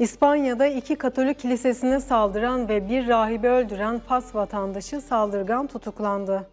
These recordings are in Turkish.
İspanya'da iki Katolik kilisesine saldıran ve bir rahibi öldüren Fas vatandaşı saldırgan tutuklandı.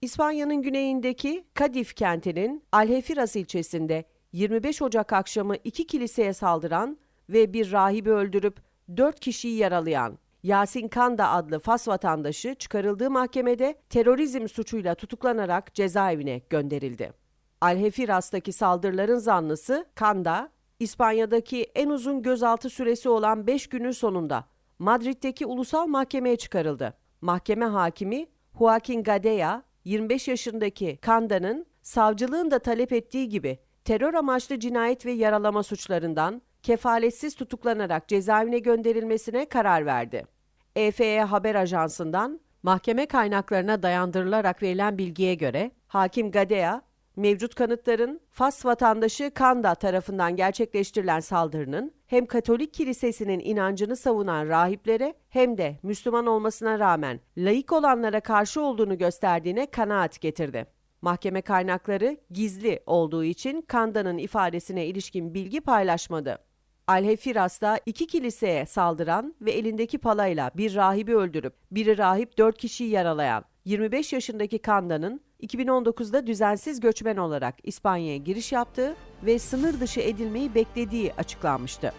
İspanya'nın güneyindeki Kadif kentinin Alhefiras ilçesinde 25 Ocak akşamı iki kiliseye saldıran ve bir rahibi öldürüp 4 kişiyi yaralayan Yasin Kanda adlı Fas vatandaşı çıkarıldığı mahkemede terörizm suçuyla tutuklanarak cezaevine gönderildi. Alhefiras'taki saldırıların zanlısı Kanda, İspanya'daki en uzun gözaltı süresi olan 5 günün sonunda Madrid'deki ulusal mahkemeye çıkarıldı. Mahkeme hakimi Joaquin Gadea, 25 yaşındaki Kanda'nın savcılığın da talep ettiği gibi terör amaçlı cinayet ve yaralama suçlarından kefaletsiz tutuklanarak cezaevine gönderilmesine karar verdi. EFE Haber Ajansı'ndan mahkeme kaynaklarına dayandırılarak verilen bilgiye göre hakim Gadea, mevcut kanıtların Fas vatandaşı Kanda tarafından gerçekleştirilen saldırının hem Katolik Kilisesi'nin inancını savunan rahiplere hem de Müslüman olmasına rağmen laik olanlara karşı olduğunu gösterdiğine kanaat getirdi. Mahkeme kaynakları gizli olduğu için Kanda'nın ifadesine ilişkin bilgi paylaşmadı. Alhefiras'ta iki kiliseye saldıran ve elindeki palayla bir rahibi öldürüp biri rahip dört kişiyi yaralayan 25 yaşındaki Kanda'nın 2019'da düzensiz göçmen olarak İspanya'ya giriş yaptığı ve sınır dışı edilmeyi beklediği açıklanmıştı.